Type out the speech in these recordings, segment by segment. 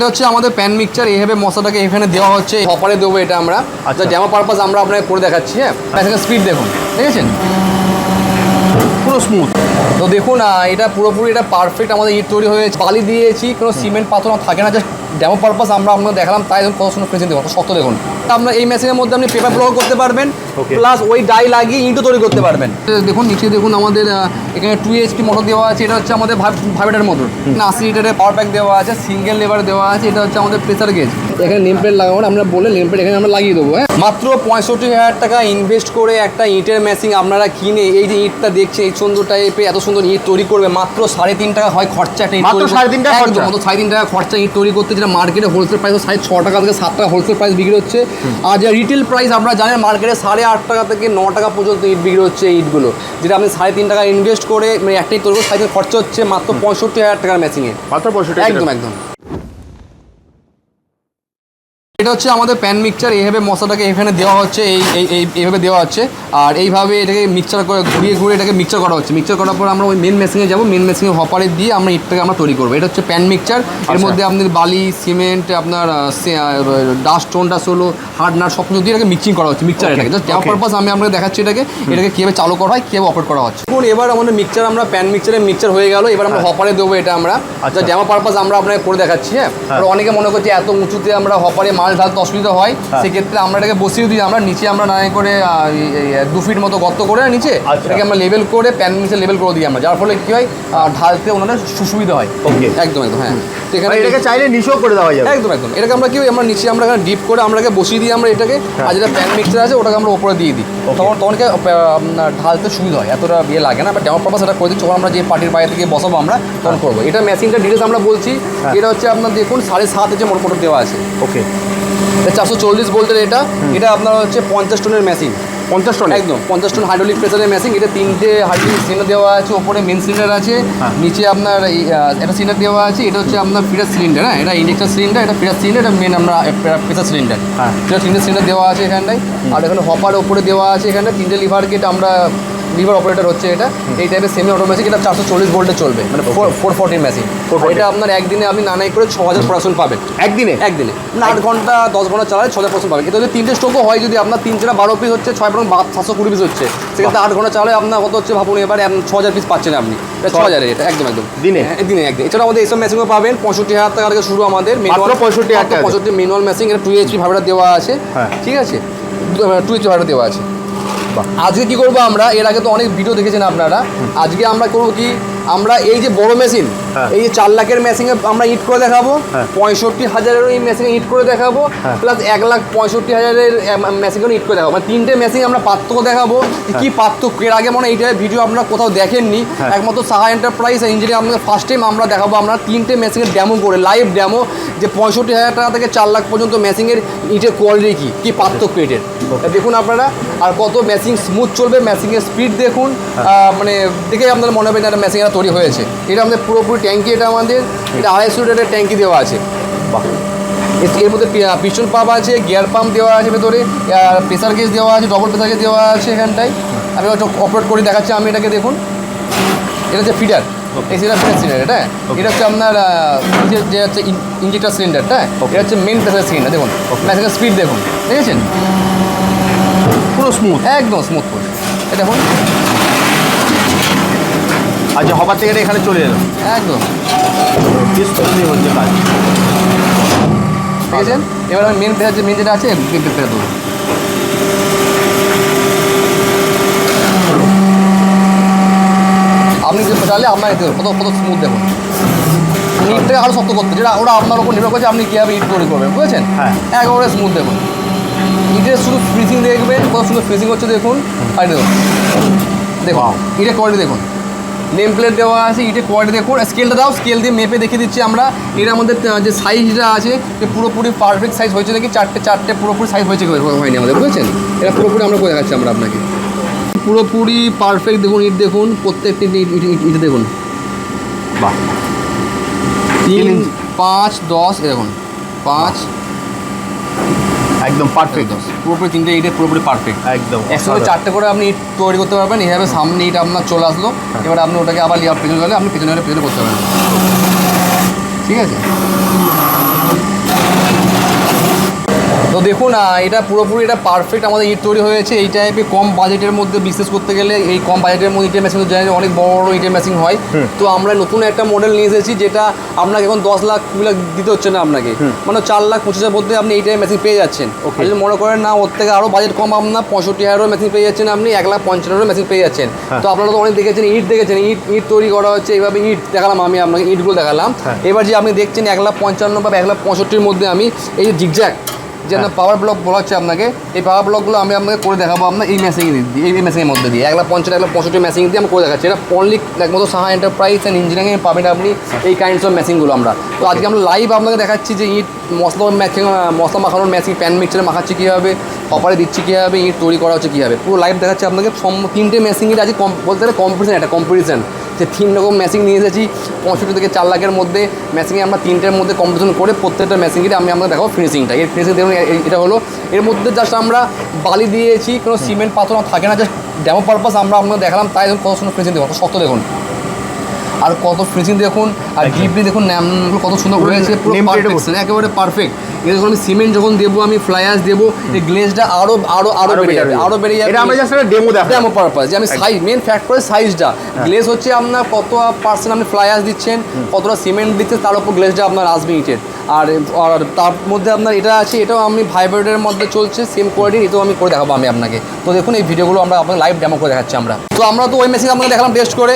এটা হচ্ছে আমাদের প্যান মিক্সচার এইভাবে মশলাটাকে এখানে দেওয়া হচ্ছে হপারে দেবো এটা আমরা। আচ্ছা। আচ্ছা ডেমো পারপাস আমরা আপনাকে করে দেখাচ্ছি হ্যাঁ? এখানে স্পিড দেখুন ঠিক আছে পুরো স্মুথ তো দেখুন এটা পুরোপুরি এটা পারফেক্ট আমাদের ইট তৈরি হয়েছে। বালি দিয়েছি কোনো সিমেন্ট পাথর থাকে না জাস্ট ডেমো পারপাস আমরা আপনাকে দেখালাম তাই কত সুন্দর প্রেজেন্ট দেখুন কত শক্ত দেখুন। আপনার এই মেশিনের মধ্যে আপনি পেপার ব্লক করতে পারবেন প্লাস ওই ডাই লাগিয়ে ইটও তৈরি করতে পারবেন। দেখুন নিচে দেখুন আমাদের এখানে টু এইচপি মোটর দেওয়া আছে এটা হচ্ছে আমাদের ভাইব্রেটার মোটর আশি লিটারের পাওয়ার প্যাক দেওয়া আছে সিঙ্গেল লেবার দেওয়া আছে এটা হচ্ছে আমাদের প্রেসার গেজ এখানে নেম প্লেট লাগাবো আমরা বলে নেম প্লেট এখানে আমরা লাগিয়ে দেবো হ্যাঁ? মাত্র পঁয়ষট্টি হাজার টাকা ইনভেস্ট করে একটা ইটের মেশিন আপনারা কিনে এই যে ইটটা দেখছে এই সুন্দর টাইপের এত সুন্দর ইট তৈরি করবে মাত্র সাড়ে তিন টাকা হয় খরচা একটা ইট মাত্র সাড়ে তিন টাকা খরচা? সাড়ে তিন টাকা খরচা ইট তৈরি করতে যেটা মার্কেটে হোলসেল প্রাইস সাড়ে ছ টাকা থেকে সাত টাকা হোলসেল প্রাইস বিক্রি হচ্ছে। আর যে রিটেল প্রাইস আপনারা জানেন মার্কেটে সাড়ে আট টাকা থেকে ন টাকা পর্যন্ত ইট বিক্রি হচ্ছে এই ইটগুলো যেটা আপনি সাড়ে তিন টাকা ইনভেস্ট করে মানে একটাই তৈরি সাইকেল সাড়ে খরচা হচ্ছে মাত্র পঁয়ষট্টি হাজার টাকার মেশিনে মাত্র পঁয়ষট্টি একদম একদম। এটা হচ্ছে আমাদের প্যান মিক্সচার এইভাবে মশলাটাকে এখানে দেওয়া হচ্ছে এই এই এই- এইভাবে দেওয়া হচ্ছে। আর এইভাবে এটাকে মিক্সচার করে ঘুরিয়ে ঘুরিয়ে এটাকে মিক্সচার করা হচ্ছে। মিক্সচার করার পর আমরা ওই মেন মেশিনে যাব মেন মেশিনে হপারে দিয়ে আমরা ইটটাকে আমরা তৈরি করব। এটা হচ্ছে প্যান মিক্সচার এর আচ্ছা। মধ্যে আপনার বালি সিমেন্ট আপনার ডাস্ট স্টোন ডাস্ট হলো হার্ড নাট সব কিছু দিয়ে এটাকে মিক্সিং করা হচ্ছে মিক্সচার এটাকে। Just okay. পারপাস আমি আপনাকে দেখাচ্ছি এটাকে। এটাকে কীভাবে চালু করা হয় কীভাবে অপারেট করা হচ্ছে। দেখুন এবার আমাদের মিক্সচার আমরা প্যান মিক্সচারে মিক্সচার হয়ে গেল। এবার আমরা হপারে দেবো এটা আমরা। জাস্ট ডেমো পারপাস আমরা আপনাকে করে দেখাচ্ছি হ্যাঁ? হ্যাঁ। অনেকে মনে করছে এত উঁচুতে আমরা হপারে মাল ঢালতে অসুবিধা হয়। হ্যাঁ। সেক্ষেত্রে আমরা এটাকে বসিয়ে দিই। আমরা নিচে আমরা না করে দু ফিট মতো গর্ত করে নিচে আচ্ছা। এটাকে আমরা লেবেল করে প্যান নিচে লেবেল করে দিই আমরা। যার ফলে কি হয় ঢালতে ওনাদের সুবিধা হয়. একদম একদম হ্যাঁ। এখানে মানে এটাকে চাইলে নিচেও করে দেওয়া যাবে। একদম একদম। এটাকে আমরা কি আমরা নিচে আমরা এখানে ডিপ করে আমরা বসিয়ে দিই আমরা এটাকে। আর যেটা প্যান মিক্সচার আছে ওটাকে আমরা উপরে দিয়ে দিই। তখন ঢালতে সুবিধা হয়। এতটা ইয়ে লাগে না বাট ডেমো পারপাস এটা করে দিচ্ছি আমরা যে পার্টির বাইরে থেকে বসাবো আমরা তখন করব। এটা মেশিনটা ডিটেলস আমরা বলছি। হ্যাঁ। এটা হচ্ছে আপনার দেখুন সাড়ে সাত ইঞ্চে মোটর মোটর দেওয়া আছে। ওকে চারশো চল্লিশ ভোল্টের এটা। এটা আপনার হচ্ছে পঞ্চাশ টনের মেশিন পঞ্চাশ টন একদম পঞ্চাশ টন হাইড্রোলিক প্রেসারের মেশিন এটা তিনটে হাইড্রোলিক সিলিন্ডার দেওয়া আছে ওপরে মেন সিলিন্ডার আছে হ্যাঁ। নিচে আপনার একটা সিলিন্ডার দেওয়া আছে এটা হচ্ছে আপনার ফিটার সিলিন্ডার হ্যাঁ? এটা ইন্ডেক্টার সিলিন্ডার এটা ফিটার সিলিন্ডার এটা মেন আমরা প্রেসার সিলিন্ডার হ্যাঁ। এটা তিনটে সিলিন্ডার দেওয়া আছে এখানটায়। আর এখানে হপার ওপরে দেওয়া আছে এখানে তিনটে লিভার গেট আমরা লিভার অপারেটর হচ্ছে এটা। এই টাইপের সেমি অটোমেটিক এটা চারশো চল্লিশ ভোল্টে চলবে মানে ফোর ফোর ফোর্টি মেশিন 440 এটা আপনার একদিনে আপনি নানাই করে ছ হাজার প্রোডাকশন পাবেন। একদিনে? একদিনে। আট ঘণ্টা দশ ঘণ্টা চালালে ছ হাজার পার্সেন্ট পাবেন। কিন্তু যদি তিনটে স্টোকও হয় যদি আপনার তিন চারা বারো পিস হচ্ছে ছয় পয়েন্ট সাতশো কুড়ি পিস হচ্ছে সেক্ষেত্রে আট ঘণ্টা চালালে আপনার কত হচ্ছে ভাবুন এবার ছ হাজার পিস পাচ্ছেন আপনি। ছ হাজারের এটা একদম একদম। দিনে? হ্যাঁ, দিনে একদিন এছাড়া আমাদের এইসব মেশিনও পাবেন পঁয়ষট্টি হাজার টাকা থেকে শুরু আমাদের। মাত্র 65,000 টাকা। পঁয়ষট্টি ম্যানুয়াল মেশিন এটা টু এইচপি ভাড়া দেওয়া আছে। হ্যাঁ। ঠিক আছে? টু এইচপি ভাড়া দেওয়া আছে। আজকে কি করব আমরা? এর আগে তো অনেক ভিডিও দেখেছেন আপনারা। আজকে আমরা করব কি? আমরা এই যে বড় মেশিন। এই যে চার লাখের মেশিনে আমরা ইট করে দেখাবো হ্যাঁ। পঁয়ষট্টি হাজারের এই মেশিনে ইট করে দেখাবো হ্যাঁ। প্লাস এক লাখ পঁয়ষট্টি হাজারের মেশিনে ইট করে দেখাবো। মানে তিনটে মেশিন আমরা পার্থক্য দেখাবো কি পার্থক্য। এর আগে মনে হয় এইটার ভিডিও আপনারা কোথাও দেখেননি। হ্যাঁ। একমাত্র সাহা এন্টারপ্রাইজ ইঞ্জিনিয়ার আমাদের ফার্স্ট টাইম আমরা দেখাবো আমরা তিনটে মেশিনের ড্যামো করে লাইভ ড্যামো যে পঁয়ষট্টি হাজার টাকা থেকে চার লাখ পর্যন্ত মেশিনের ইটের কোয়ালিটি কি কি পার্থক্য ইটের তা দেখুন আপনারা আর কত মেশিন স্মুথ চলবে মেশিনের স্পিড দেখুন মানে দেখে আপনাদের মনে হবে না একটা মেশিন এটা তৈরি হয়েছে। এটা আমাদের পুরোপুরি ট্যাঙ্কি এটা আমাদের এটা আড়াইশো লিটারের ট্যাঙ্কি দেওয়া আছে। বাহ। এর- মধ্যে পিস্টন পাম্প আছে গিয়ার পাম্প দেওয়া আছে ভেতরে প্রেসার গেজ দেওয়া আছে ডবল প্রেসার গেজ দেওয়া আছে এখানটায়। আমি ওটা অপারেট করে দেখাচ্ছি আমি এটাকে দেখুন। এটা হচ্ছে ফিডার এই সেটা ফিডার সিলিন্ডার এটা? এটা হচ্ছে আপনার যে হচ্ছে ইঞ্জেক্টার সিলিন্ডারটা এটা? হচ্ছে মেন প্রেসার সিলিন্ডার দেখুন। ম্যাসেজের স্পিড দেখুন দেখেছেন? পুরো স্মুথ একদম স্মুথ করে এই দেখুন। আচ্ছা হবার থেকে এখানে চলে এলো। একদম। সুন্দর হচ্ছে কাজ দেখেছেন? এবার আমি মেন প্রেসার যে মেন যেটা আছে দেবো। আপনি যে চাইলে আপনার এতে কত কত স্মুথ দেখুন ইটটাকে আরও শক্ত করতে যেটা ওরা আপনার উপর নির্ভর করছে আপনি কীভাবে ইট তৈরি করবেন বুঝেছেন? হ্যাঁ। একেবারে স্মুথ দেখুন ইটের শুধু ফ্রিজিং দেখবেন কত সুন্দর ফ্রিজিং হচ্ছে দেখুন। আর দেখুন। দেখুন ইটের কোয়ালিটি দেখুন। নেম প্লেট দেওয়া আছে ইটের কোয়ালিটি দেখুন স্কেলটা দাও স্কেল দিয়ে মেপে দেখিয়ে দিচ্ছি আমরা। এর আমাদের যে সাইজটা আছে যে পুরোপুরি পারফেক্ট সাইজ হয়েছে নাকি চারটে চারটে পুরোপুরি সাইজ হয়েছে হয়নি আমাদের বুঝেছেন এটা পুরোপুরি আমরা করে দেখাচ্ছি আমরা আপনাকে। পুরোপুরি পারফেক্ট দেখুন ইট দেখুন প্রত্যেকটি ইট দেখুন। বাহ। তিন পাঁচ দশ এরকম পাঁচ একদম পারফেক্ট পুরোপুরি তিনটে ইটে পুরোপুরি পারফেক্ট একদম একসঙ্গে চারটে করে আপনি ইট তৈরি করতে পারবেন এইভাবে সামনে ইট আপনার চলে আসলো। এবার আপনি ওটাকে আবার লিয়ার পেছনে গেলে আপনি পেছনে পেছনে করতে পারবেন। ঠিক আছে? দেখুন আহ, এটা পুরোপুরি এটা পারফেক্ট আমাদের ইট তৈরি হয়েছে। এই টাইপের কম বাজেটের মধ্যে বিজনেস করতে গেলে এই কম বাজেটের মধ্যে ইটের মেশিন জানি অনেক বড় বড় ইটের মেশিন হয়। তো আমরা নতুন একটা মডেল নিয়ে এসেছি যেটা আপনাকে এখন দশ লাখ কুড়ি লাখ দিতে হচ্ছে না আপনাকে। মানে চার লাখ পঁচিশ হাজার মধ্যে আপনি এই টাইপের মেশিন পেয়ে যাচ্ছেন। যদি মনে করেন না ওর থেকে আরও বাজেট কম আপনার পঁয়ষট্টি হাজারও মেশিন পেয়ে যাচ্ছেন আপনি এক লাখ পঞ্চান্নরও মেশিন পেয়ে যাচ্ছেন। হ্যাঁ। তো আপনারা তো অনেক দেখেছেন ইট দেখেছেন ইট ইট তৈরি করা হচ্ছে এইভাবে ইট দেখালাম আমি আপনাকে ইটগুলো দেখালাম। হ্যাঁ। এবার যে আপনি দেখছেন এক লাখ পঞ্চান্ন বা এক লাখ পঁয়ষট্টির মধ্যে আমি এই যে জিগজ্যাক যে হ্যাঁ। পাওয়ার ব্লক বলা হচ্ছে আপনাকে এই পাওয়ার ব্লকগুলো আমি আপনাকে করে দেখাবো আপনার এই দিয়ে এই মেশিংয়ের মধ্যে দিয়ে। এক লাখ পঞ্চান্ন এক লাখ পঁয়ষট্টি মেশিং দিয়ে আমি করে দেখাচ্ছি। এটা অনলি একমাত্র সাহা এন্টারপ্রাইজ অ্যান্ড ইঞ্জিনিয়ারিং পাবেন আপনি এই কাইন্ডস অফ মেশিনগুলো আমরা। তো আজকে আমরা লাইভ আপনাকে দেখাচ্ছি যে ইট মশলা ম্যাচিং মশলা মাখানোর মেশিং প্যান মিক্সচারে মাখাচ্ছি কীভাবে অপারে দিচ্ছি কীভাবে ইট তৈরি করা হচ্ছে কীভাবে। পুরো লাইভ দেখাচ্ছি আপনাকে সম- তিনটে মেশিংয়ের আজকে কম বলতে গেলে কম্পিটিশন একটা কম্পিটিশন যে তিন রকম মেশিন নিয়ে এসেছি। পঁয়ষট্টি থেকে চার লাখের মধ্যে মেশিনে আমরা তিনটের মধ্যে কম্পিটিশন করে প্রত্যেকটা মেশিনকে আমি আপনাকে দেখাবো ফিনিশিংটা এর ফিনিশিং দেখুন এটা হলো। এর মধ্যে জাস্ট আমরা বালি দিয়েছি কোনো সিমেন্ট পাথর থাকে না জাস্ট ডেমো পারপাস আমরা আপনাকে দেখালাম তাই কত সুন্দর ফিনিশিং দেখুন কত শক্ত দেখুন। আর কত ফিনিশিং দেখুন আর। ডিপলি দেখুন কত সুন্দর হয়েছে পুরো একেবারে পারফেক্ট যখন আমি সিমেন্ট যখন দেবো আমি ফ্লায়ার্স দেবো এই গ্লেজটা আরও আরও আরও বেড়ে যাবে আরও বেড়ে যাবে। এটা আমরা জাস্ট একটা ডেমো দেখাবো। ডেমো পারপাস যে আমি সাইজ মেন ফ্যাক্ট করে সাইজটা গ্লেজ হচ্ছে আপনার কত পার্সেন্ট আপনি ফ্লায়ার্স দিচ্ছেন কতটা সিমেন্ট দিচ্ছেন তার উপর গ্লেজটা আপনার আসবে ইটের আর আর তার মধ্যে আপনার এটা আছে এটাও আমি ভাইব্রেটের মধ্যে চলছে সেম কোয়ালিটি এটাও আমি করে দেখাবো আমি আপনাকে। তো দেখুন এই ভিডিওগুলো আমরা আপনাকে লাইভ ডেমো করে দেখাচ্ছি আমরা। তো আমরা তো ওই মেশিন আপনাকে দেখালাম টেস্ট করে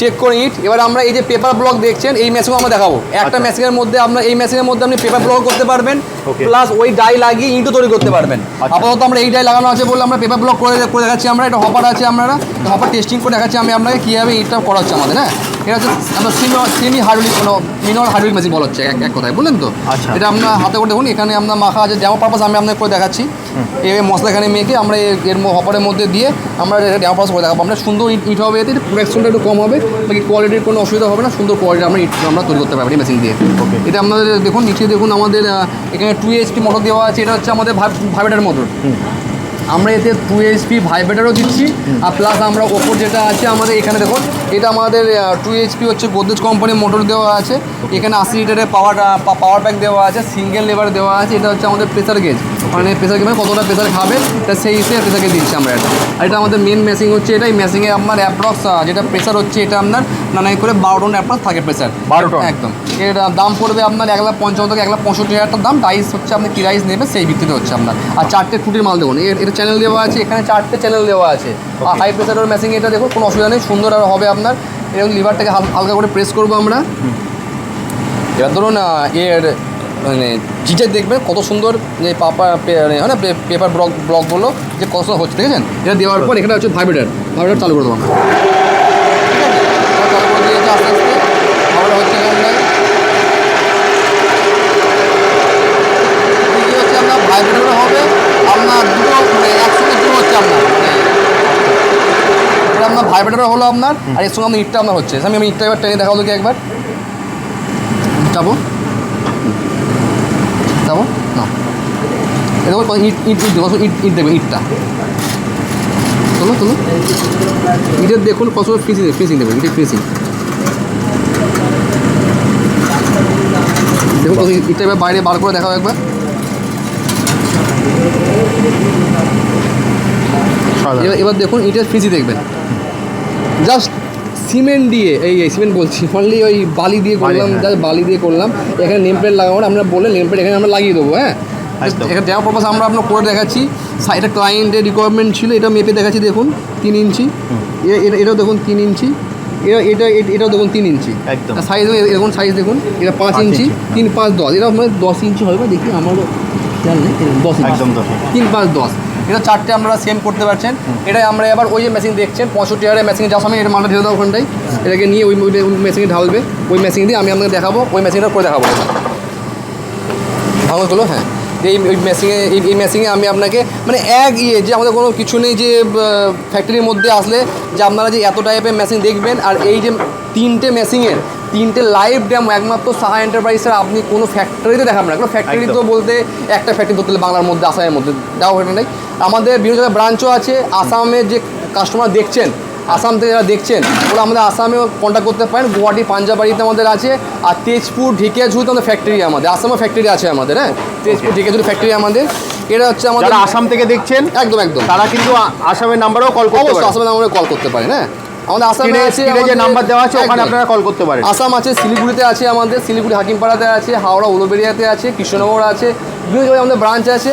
চেক করে ইট এবার আমরা এই যে পেপার ব্লক দেখছেন এই মেশিনও আমরা দেখাবো। একটা আচ্ছা। মেশিনের মধ্যে আপনার এই মেশিনের মধ্যে আপনি পেপার ব্লক করতে পারবেন প্লাস ওই ডাই লাগিয়ে ইটও তৈরি করতে পারবেন। আচ্ছা। আপাতত আমরা এই ডাই লাগানো আছে বলে আমরা পেপার ব্লক করে করে দেখাচ্ছি আমরা এটা হপার আছে আপনারা হপার টেস্টিং করে দেখাচ্ছি আমি আপনাকে কীভাবে ইটটা করা হচ্ছে আমাদের হ্যাঁ? এটা হচ্ছে আমরা সিমি সেমি হার্ডউইক কোনো মিনিমাল হার্ডউইক মেশিন বলা হচ্ছে এক এক কথায় বললেন তো? আচ্ছা। এটা আমরা হাতে করে দেখুন এখানে আমরা মাখা আছে ডেমো পারপাস আমি আপনাকে করে দেখাচ্ছি। এই মশলা এখানে মেখে আমরা এর- হপারের মধ্যে দিয়ে আমরা ডেমো পারপাস করে দেখাবো। আমরা সুন্দর ইট হবে এতে প্রোডাকশনটা একটু কম হবে বাকি কোয়ালিটির কোনো অসুবিধা হবে না সুন্দর কোয়ালিটি আমরা ইট আমরা তৈরি করতে পারব এই মেশিন দিয়ে. এটা আপনাদের দেখুন নিচে দেখুন আমাদের এখানে টু এইচপি মোটর দেওয়া আছে এটা হচ্ছে আমাদের ভাইব্রেটার মোটর আমরা এতে টু এইচপি ভাইব্রেটারও দিচ্ছি আর প্লাস আমরা ওপর যেটা আছে আমাদের এখানে দেখুন এটা আমাদের টু এইচপি হচ্ছে গোদরেজ কোম্পানির মোটর দেওয়া আছে। এখানে আশি লিটারের পাওয়ার পাওয়ার ব্যাংক দেওয়া আছে সিঙ্গেল লেবার দেওয়া আছে এটা হচ্ছে আমাদের প্রেসার গেজ মানে প্রেসার গেজ কতটা প্রেসার খাবে এটা সেই হিসেবে প্রেসার গেজ দিচ্ছি আমরা এটা। আর এটা আমাদের মেন মেশিং হচ্ছে এটা এই মেশিংয়ে আপনার অ্যাপ্রক্স যেটা প্রেসার হচ্ছে এটা আপনার নানাই করে বারো টন অ্যাপ্রক্স থাকে প্রেসার 12 টন? একদম। এর দাম পড়বে আপনার এক লাখ পঞ্চান্ন থেকে এক লাখ পঁয়ষট্টি হাজার দাম রাইস হচ্ছে আপনি কী রাইস নেবেন সেই ভিত্তিতে হচ্ছে আপনার। আর চারটে টুটির মাল দেখুন এর এটা চ্যানেল দেওয়া আছে এখানে চারটে চ্যানেল দেওয়া আছে। আর হাই প্রেসারের মেশিন এটা দেখুন কোনো অসুবিধা নেই সুন্দর আর হবে আপনার। এরকম লিভারটাকে হাল- হালকা করে প্রেস করব আমরা। এবার ধরুন এর মানে জিজে দেখবেন কত সুন্দর যে পাপা হয় পেপার ব্লক ব্লকগুলো যে কত হচ্ছে, দেখেছেন? এটা দেওয়ার পর এখানে হচ্ছে ভাইব্রেটার ভাইব্রেটার চালু করে দেবো আমরা। চালু হচ্ছে হবে, আপনার দুটো মানে দুটো হচ্ছে আপনার। হলো আপনার, আর এর সঙ্গে আপনার ইটটা আপনার হচ্ছে। আমি আমি ইটটা এবার টেনে দেখাবো একবার। যাব। যাব না। এ ইট ইট ইট দেখো ইট ইট দেখবেন ইটটা। তোলো তোলো ইটের দেখুন কত ফিসিং ফিসিং দেখবেন ইটের ফিসিং দেখুন কত ইটটা এবার বাইরে বার করে দেখাও একবার। এবার এবার দেখুন ইটের ফিজি দেখবেন। জাস্ট সিমেন্ট দিয়ে এই এই সিমেন্ট বলছি অনলি ওই বালি দিয়ে করলাম হ্যাঁ। জাস্ট বালি দিয়ে করলাম। এখানে নেম প্লেট লাগাবো আমরা বলে নেম প্লেট এখানে আমরা লাগিয়ে দেবো হ্যাঁ? এখানে দেওয়ার পারপাস আমরা আপনার করে দেখাচ্ছি। এটা ক্লায়েন্টের রিকোয়ারমেন্ট ছিল এটা মেপে দেখাচ্ছি দেখুন তিন ইঞ্চি। এটা এটাও দেখুন তিন ইঞ্চি। এটা এটা এটাও দেখুন তিন ইঞ্চি। একদম। সাইজ এরকম সাইজ দেখুন এটা পাঁচ ইঞ্চি ইঞ্চি। তিন পাঁচ দশ। এটা মানে দশ ইঞ্চি হবে বা দেখি আমারও খেয়াল নেই দশ ইঞ্চি। একদম দশ। তিন পাঁচ দশ। এটা চারটে আপনারা সেম করতে পারছেন। এটাই আমরা এবার ওই যে মেশিন দেখছেন, পঁয়ষট্টি হাজারের মেশিন যাওয়ার সময় এটা মালটা ঢেলে দাও ওখানটায়। এটাকে নিয়ে ওই মেশিনে ঢালবে। ওই মেশিন দিয়ে আমি আপনাকে দেখাবো, ওই মেশিনটা করে দেখাবো। ভালো চলো হ্যাঁ। এই মেশিনে এই মেশিনে আমি আপনাকে মানে এক ইয়ে যে আমাদের কোনো কিছু নেই যে ফ্যাক্টরির মধ্যে আসলে যে আপনারা যে এত টাইপের মেশিন দেখবেন, আর এই যে তিনটে মেশিনের তিনটে লাইভ ড্যাম একমাত্র সাহা এন্টারপ্রাইজের আপনি কোনো ফ্যাক্টরিতে দেখাবেন না। কোনো ফ্যাক্টরি তো বলতে একটা ফ্যাক্টরি ধরতে বাংলার মধ্যে আসামের মধ্যে দেওয়া হয়ে নেই। আমাদের বিভিন্ন জায়গায় ব্রাঞ্চও আছে। আসামে যে কাস্টমার দেখছেন আসাম থেকে যারা দেখছেন ওরা আমাদের আসামেও কন্ট্যাক্ট করতে পারেন। গুয়াহাটি পাঞ্জাবাড়িতে আমাদের আছে। আর তেজপুর ঢেকিয়াঝুড়িতে আমাদের ফ্যাক্টরি আমাদের। আসামেও ফ্যাক্টরি আছে আমাদের হ্যাঁ? তেজপুর ঢেকিয়াঝুড়ি ফ্যাক্টরি আমাদের। এটা হচ্ছে আমাদের আসাম থেকে দেখছেন একদম একদম। তারা কিন্তু আসামের নাম্বারেও কল করতে অবশ্যই পারেন আসামে আমরা কল করতে পারেন হ্যাঁ? আমাদের আসামে আছে যে নাম্বার দেওয়া আছে ওখানে আপনারা কল করতে পারেন। আসাম আছে শিলিগুড়িতে আছে আমাদের শিলিগুড়ি হাকিমপাড়াতে আছে হাওড়া উলুবেড়িয়াতে আছে কৃষ্ণনগর আছে বিভিন্ন জায়গায় আমাদের ব্রাঞ্চ আছে।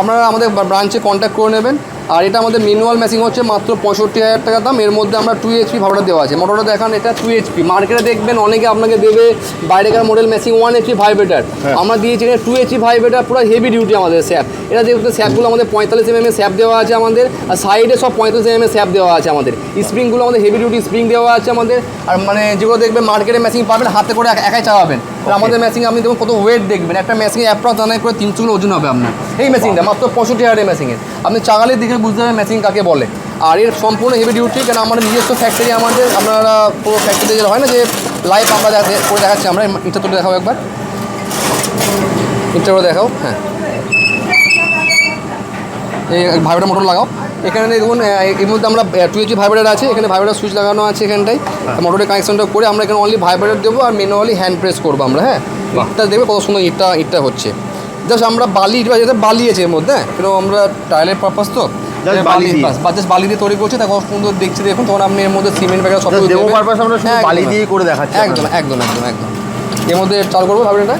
আপনারা আমাদের ব্রাঞ্চে কন্ট্যাক্ট করে নেবেন। আর এটা আমাদের মিনুয়াল মেশিন হচ্ছে মাত্র পঁয়ষট্টি হাজার টাকা দাম। এর মধ্যে আমরা টু এইচপি ভাবটা দেওয়া আছে। মোটরটা দেখান এটা টু এইচপি মার্কেটে দেখবেন অনেকে আপনাকে দেবে বাইরেকার model machine one HP vibrator হ্যাঁ। আমরা দিয়েছি এটা টু এইচপি ভাইব্রেটার পুরো হেভি ডিউটি আমাদের স্যাপ এটা দেখতে স্যাপগুলো আমাদের পঁয়তাল্লিশ এম এম স্যাপ দেওয়া আছে আমাদের আর সাইডে সব পঁয়তাল্লিশ এম এম স্যাপ দেওয়া আছে আমাদের। স্প্রিংগুলো আমাদের হেভি ডিউটি স্প্রিং দেওয়া আছে আমাদের। আর মানে যেগুলো দেখবেন মার্কেটে মেশিন পাবেন হাতে করে একাই চালাবেন। আমাদের মেশিন আপনি দেখুন কত ওয়েট দেখবেন। একটা মেশিনে অ্যাপ্রক্স অনেক করে তিনশো কিলো ওজন হবে আপনার। এই মেশিনটা মাত্র পঁয়ষট্টি হাজারের মেশিনের আপনি চাগালে দেখে বুঝতে পারবেন মেশিন কাকে বলে। আর এর সম্পূর্ণ হেভি ডিউটি কারণ আমাদের নিজস্ব ফ্যাক্টরি আমাদের আপনারা পুরো ফ্যাক্টরি যেটা হয় না যে লাইভ আমরা দেখা- করে দেখাচ্ছি আমরা এটা তুলে দেখাও একবার। এটা করে দেখাও হ্যাঁ। এই ভাইব্রেটার মোটর লাগাও। এখানে দেখুন এর মধ্যে আমরা টু এইচি ভাইব্রেটার আছে এখানে ভাইব্রেটার সুইচ লাগানো আছে এখানটায়। মোটরের কানেকশনটা করে আমরা এখানে অনলি ভাইব্রেটার দেবো আর ম্যানুয়ালি হ্যান্ড প্রেস করব আমরা হ্যাঁ? ইটটা দেবে কত সুন্দর ইটটা ইটটা হচ্ছে। জাস্ট আমরা বালি বা যেটা বালি আছে এর মধ্যে হ্যাঁ? কিন্তু আমরা টাইলের পারপাস তো? Just বালি দিয়ে। জাস্ট বালি দিয়ে তৈরি করছে তা কত সুন্দর দেখছি দেখুন তখন আপনি এর মধ্যে সিমেন্ট ব্যাগের সব purpose আমরা বালি দিয়েই করে দেখাচ্ছি একদম একদম একদম একদম। এর মধ্যে চালু করব ভাবলেটা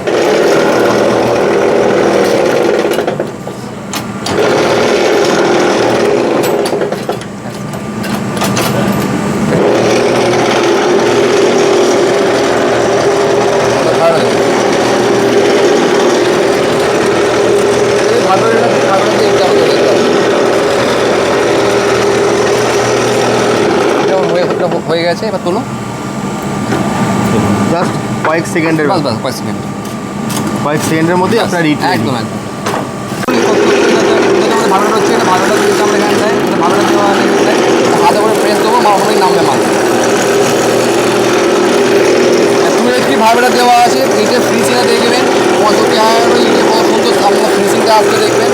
হয়ে গেছে এবার তোলো জাস্ট কয়েক সেকেন্ডের বাস বাস পাঁচ সেকেন্ড কয়েক সেকেন্ডের মধ্যেই আপনার রিট একদম একদম ভালোটা হচ্ছে এটা ভালোটা দিয়েছি আমরা এখানটায় এটা ভালোটা দেওয়া হাতে করে প্রেস দেবো মাল ওখানেই নামবে মাল টু এইচপি দেওয়া আছে নিচে ফ্রিজিংটা দেখবেন পঁয়ষট্টি হাজার ইটে কত সুন্দর আপনার ফ্রিজিংটা আসতে দেখবেন।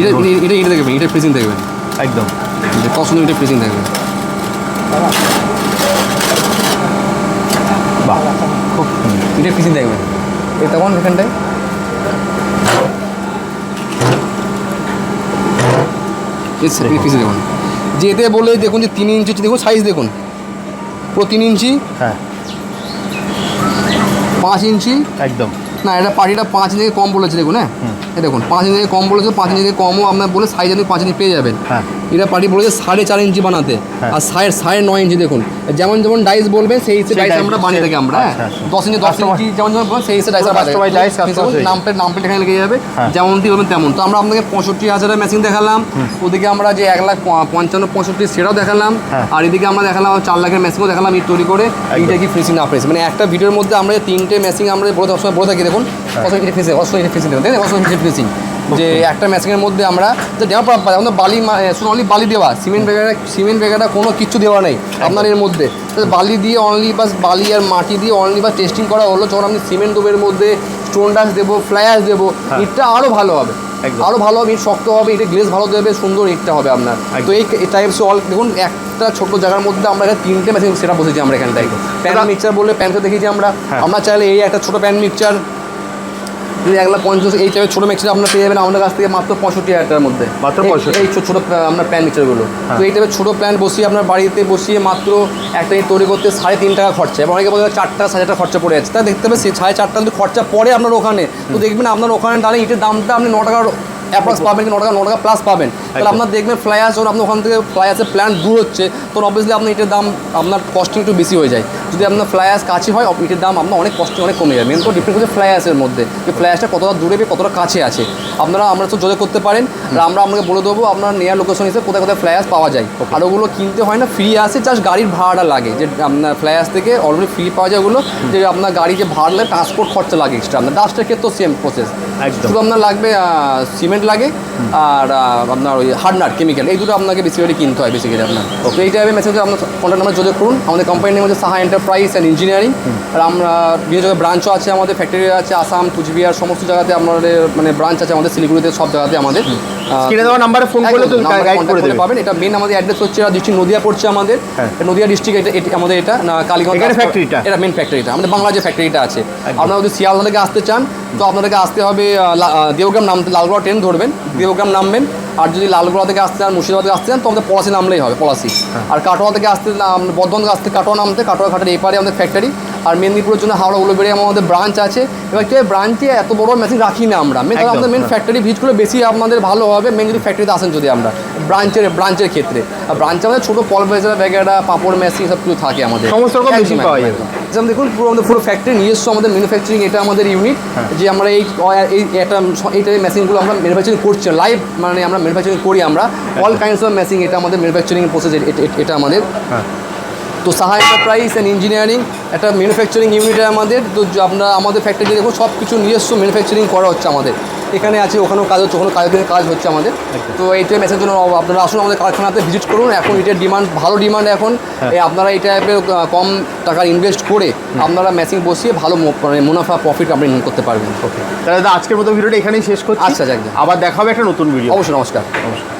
এটা এটা এটা দেখবেন এটা ফ্রিজিং দেখবেন। একদম। কত সুন্দর এটা ফ্রিজিং দেখবেন বাহ খুব সুন্দর। এটা ফ্রিজিং দেখবেন এই তখন এখানটায়। ফ্রিজিং দেখুন। যে এতে বলে দেখুন যে তিন ইঞ্চি দেখুন সাইজ দেখুন। পুরো তিন ইঞ্চি হ্যাঁ। পাঁচ ইঞ্চি একদম। না এটা পার্টিটা পাঁচ ইঞ্চি কম বলেছে দেখুন হ্যাঁ? এই দেখুন পাঁচ ইঞ্চি কম বলেছে পাঁচ ইঞ্চি কমও আপনার বলে সাইজ আপনি পাঁচ ইঞ্চি পেয়ে যাবেন। হ্যাঁ। এটা পার্টি বলেছে সাড়ে চার ইঞ্চি বানাতে। হ্যাঁ। আর সাড়ে সাড়ে নয় ইঞ্চি দেখুন। যেমন যেমন ডাইস বলবেন সেই হিসেবে ডাইস আমরা বানিয়ে থাকি আমরা হ্যাঁ? আচ্ছা, আচ্ছা। দশ ইঞ্চি দশ ইঞ্চি যেমন যেমন বলবেন সেই হিসেবে ডাইস আমরা dice। নাম প্লেট নাম প্লেট এখানে লেগে যাবে। হ্যাঁ। যেমনটি বলবেন তেমন। তো আমরা আপনাকে পঁয়ষট্টি হাজারের মেশিন দেখালাম। ওদিকে আমরা যে এক লাখ পঞ্চান্ন পঁয়ষট্টি সেটাও দেখালাম। হ্যাঁ। আর এদিকে আমরা দেখালাম চার লাখের মেশিনও দেখালাম ইট তৈরি করে। এইটা কি ফ্রিসিং না ফ্রিসিং মানে একটা ভিডিওর মধ্যে আমরা তিনটে মেশিন আমরা বলে সবসময় বলে থাকি দেখুন। এটা ফ্রিসিং এটা ফ্রিসিং দেখুন দেখুন এটা ফ্রিসিং যে একটা মেশিনের মধ্যে আমরা যে প্রাপ্য আমাদের বালি অনলি বালি দেওয়া সিমেন্ট বেগাটা সিমেন্ট বেগাটা কোনো কিছু দেওয়া নেই আপনার এর মধ্যে। বালি দিয়ে অনলি বাস বালি আর মাটি দিয়ে অনলি বা টেস্টিং করা হলো যখন আপনি সিমেন্ট দেবো এর মধ্যে স্টোন ডাস্ট দেবো ফ্লায়াস দেবো হ্যাঁ। ইটটা আরও ভালো হবে। আরও ভালো হবে ইট শক্ত হবে এটা গ্লেজ ভালো দেবে সুন্দর ইটটা হবে আপনার। তো এই টাইপস অল দেখুন একটা ছোট জায়গার মধ্যে আমরা এখানে তিনটে মেশিন সেটা বসেছি আমরা এখানটায়। প্যান মিক্সচার বললে প্যানটা দেখিয়েছি আমরা। হ্যাঁ। আমরা চাইলে এই একটা ছোট প্যান মিক্সচার যদি এক লাখ পঞ্চাশ এই টাইপের ছোটো মিক্সার আপনার পেয়ে যাবেন আমাদের কাছ থেকে মাত্র পঁয়ষট্টি হাজার টাকার মধ্যে। মাত্র এই- 65 এই ছোটো ছোটো আপনার প্যান মিক্সচারগুলো হ্যাঁ। তো এই টাইপের ছোটো প্যান বসিয়ে আপনার বাড়িতে বসিয়ে মাত্র একটা তৈরি করতে সাড়ে তিন টাকা খরচা। এবং অনেকে বলে চারটা সাড়ে চারটা খরচা পড়ে যাচ্ছে। তা দেখতে পাবে সে সাড়ে চারটা যদি খরচা পড়ে আপনার ওখানে তো দেখবেন আপনার ওখানে দাঁড়িয়ে ইটের দামটা আপনি ন টাকার অ্যাপ্রক্স পাবেন কি ন টাকা ন টাকা প্লাস পাবেন। তাহলে আপনার দেখবেন ফ্লাইয়াস যখন আপনি ওখান থেকে ফ্লাইয়াসের প্ল্যান দূর হচ্ছে। তখন অবভিয়াসলি আপনার ইটের দাম আপনার কস্টিং একটু বেশি হয়ে যায়। যদি আপনার ফ্লাইয়াস কাছে হয় ইটের দাম আপনার অনেক কস্টিং অনেক কমে যায়। মেন তো ডিপেন্ড করছে ফ্লাইয়াসের মধ্যে। যে ফ্লাইয়াসটা কতটা দূরে বা কতটা কাছে আছে। আপনারা আমরা তো যোগাযোগ করতে পারেন। আর আমরা আপনাকে বলে দেবো আপনার নেয়ার লোকেশন হিসেবে কোথায় কোথায় ফ্লাইয়াস পাওয়া যায়। আর ওগুলো কিনতে হয় না ফ্রি আসে জাস্ট গাড়ির ভাড়াটা লাগে। যে আপনার ফ্লাইয়াস থেকে অলরেডি ফ্রি পাওয়া যায় ওগুলো। যে আপনার গাড়ি যে ভাড়া লাগে ট্রান্সপোর্ট খরচা লাগে এক্সট্রা আপনার ডাস্টের ক্ষেত্রেও সেম প্রসেস একদম। শুধু আপনার লাগবে সিমেন্ট লাগে আর আপনার ওই হার্ডনার কেমিক্যাল এই দুটো আপনাকে বেসিক্যালি কিনতে হয় বেসিক্যালি আপনার। ওকে এই টাইপের মেসেজ আপনার কন্ট্যাক্ট নাম্বার যোগাযোগ করুন। আমাদের কোম্পানির নেম হচ্ছে সাহা এন্টারপ্রাইজ অ্যান্ড ইঞ্জিনিয়ারিং আর আমরা বিভিন্ন জায়গায় ব্রাঞ্চও আছে আমাদের ফ্যাক্টরি আছে আসাম কুচবিহার সমস্ত জায়গাতে আমাদের মানে ব্রাঞ্চ আছে আমাদের, শিলিগুড়িতে সব জায়গাতে আমাদের। স্ক্রিনে দেওয়া নাম্বারে ফোন করলে তো গাইড করে দেবে। পাবেন। এটা মেন আমাদের অ্যাড্রেস হচ্ছে ডিস্ট্রিক্ট নদিয়া পড়ছে আমাদের। হ্যাঁ। নদিয়া ডিস্ট্রিক্ট এটা আমাদের এটা না কালীগঞ্জ factory-টা? এটা মেন ফ্যাক্টরিটা আমাদের বাংলা যে ফ্যাক্টরিটা আছে। আপনারা যদি শিয়ালদা থেকে আসতে চান তো আপনাদেরকে আসতে হবে দেওগ্রাম নামতে লালগোলা ট্রেন ধরবেন। দেওগ্রাম নামবেন। আর যদি লালগোলা থেকে আসতে চান মুর্শিদাবাদ থেকে আসতে চান তো আমাদের পলাশি নামলেই হবে পলাশি। হ্যাঁ। আর কাটোয়া থেকে আসতে বর্ধমান থেকে আসতে কাটোয়া নামতে কাটোয়া ঘাটের এপারে আমাদের ফ্যাক্টরি আর মেদিনীপুরের জন্য হাওড়া উলুবেড়ে আমাদের ব্রাঞ্চ আছে। এবার কি ব্রাঞ্চে এত বড় মেশিন রাখি না আমরা। মেন আমাদের মেন। ফ্যাক্টরি ভিজিট করলে বেশি আমাদের ভালো হবে মেন যদি ফ্যাক্টরিতে আসেন যদি আমরা। ব্রাঞ্চের ব্রাঞ্চের ক্ষেত্রে। আর ব্রাঞ্চে আমাদের ছোটো পল ভেজা ব্যাগেরা পাপড় মেশিন সব কিছু থাকে আমাদের। সমস্ত রকম মেশিন পাওয়া যায়। যেমন দেখুন পুরো আমাদের পুরো ফ্যাক্টরি নিজস্ব আমাদের ম্যানুফ্যাকচারিং এটা আমাদের ইউনিট হ্যাঁ। যে আমরা এই এটা এই টাইপের মেশিনগুলো আমরা ম্যানুফ্যাকচারিং করছি লাইভ মানে আমরা ম্যানুফ্যাকচারিং করি আমরা। অল কাইন্ডস অফ মেশিন এটা আমাদের ম্যানুফ্যাকচারিং প্রসেস এটা আমাদের হ্যাঁ। তো সাহা এন্টারপ্রাইজ অ্যান্ড ইঞ্জিনিয়ারিং একটা ম্যানুফ্যাকচারিং ইউনিট আমাদের তো আমরা আমাদের ফ্যাক্টরি দেখুন সব কিছু নিজস্ব ম্যানুফ্যাকচারিং করা হচ্ছে আমাদের। এখানে আছে ওখানেও কাজ হচ্ছে ওখানে কাজের কাজ হচ্ছে আমাদের। তো এইটাই মেসের জন্য আপনারা আসুন আমাদের কারখানাতে ভিজিট করুন। এখন এটার ডিমান্ড ভালো ডিমান্ড এখন। আপনারা এই টাইপের কম টাকা ইনভেস্ট করে আপনারা মেশিন বসিয়ে ভালো মানে মুনাফা প্রফিট আপনি ইনকাম করতে পারবেন। তাহলে আজকের মতো ভিডিওটা এখানেই শেষ করছি। আচ্ছা, আচ্ছা, আবার দেখা হবে একটা নতুন ভিডিও অবশ্যই নমস্কার। নমস্কার।